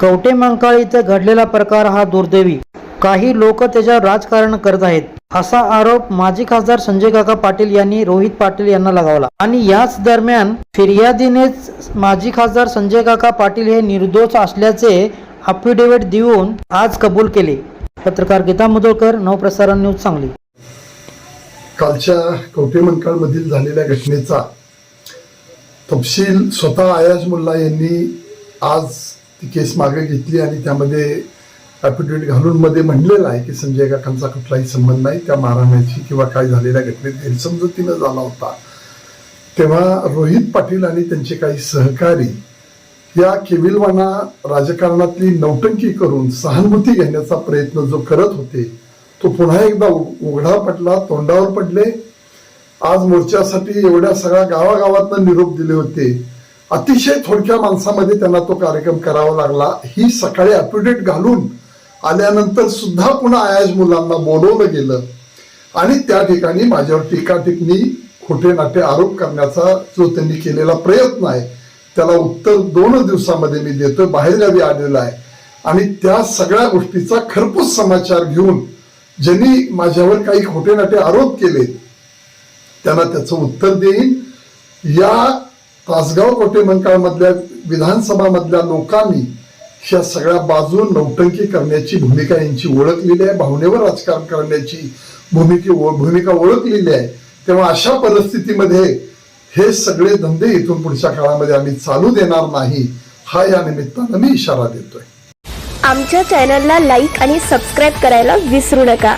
कवटे मंकाळ इथं घडलेला प्रकार हा दुर्दैवी. काही लोक त्याच्यावर राजकारण करत आहेत. असा आरोप माजी खासदार संजय काका पाटील यांनी रोहित पाटील यांना लगावला. आणि याच दरम्यान फिर्यादीनेच माजी खासदार संजय काका पाटील हे निर्दोष असल्याचे अफिडेव्हिट देऊन आज कबूल केले. पत्रकार गीता मुदोळकर नवप्रसारण न्यूज सांगली. कालच्या कवटे मंकाळमधील झालेल्या घटनेचा तपशील स्वतः आयाज मुल्ला यांनी आज ती केस मागे घेतली आणि त्यामध्ये ॲफिडेविट घालून मध्ये म्हणलेलं आहे की संजय काकांचा कुठलाही संबंध नाही. त्या मारहाण्याची किंवा काय झालेल्या घटनेत गैरसमजुतीनं झाला होता. तेव्हा रोहित पाटील आणि त्यांचे काही सहकारी या केविलवाना राजकारणातली नौटंकी करून सहानुभूती घेण्याचा प्रयत्न जो करत होते तो पुन्हा एकदा उघडा पडला तोंडावर पडले. आज मोर्चासाठी एवढ्या सगळ्या गावागावातनं निरोप दिले होते. अतिशय थोडक्या माणसामध्ये त्यांना तो कार्यक्रम करावा लागला. ही सकाळी अपिडेट घालून आल्यानंतर सुद्धा पुन्हा आयाज मुलांना बोलवलं गेलं. आणि त्या ठिकाणी माझ्यावर टीका खोटे नाटे आरोप करण्याचा जो त्यांनी केलेला प्रयत्न आहे त्याला उत्तर दोन दिवसामध्ये मी देतोय बाहेरगावी आलेला आहे. आणि त्या सगळ्या गोष्टीचा खरपूस समाचार घेऊन ज्यांनी माझ्यावर काही खोटे नाटे आरोप केले त्यांना त्याचं उत्तर देईन. या तासगाव कोटे मधल्या विधानसभा मधल्या लोकांनी ह्या सगळ्या बाजू नौटंकी करण्याची भूमिका यांची ओळखलेली आहे भावनेवर राजकारण करण्याची भूमिका भूमिका ओळखलेली आहे. तेव्हा अशा परिस्थितीमध्ये हे सगळे धंदे इथून पुढच्या काळामध्ये आम्ही चालू देणार नाही हा या निमित्तानं मी इशारा देतोय. आमच्या चॅनलला लाईक आणि सबस्क्राईब करायला विसरू नका.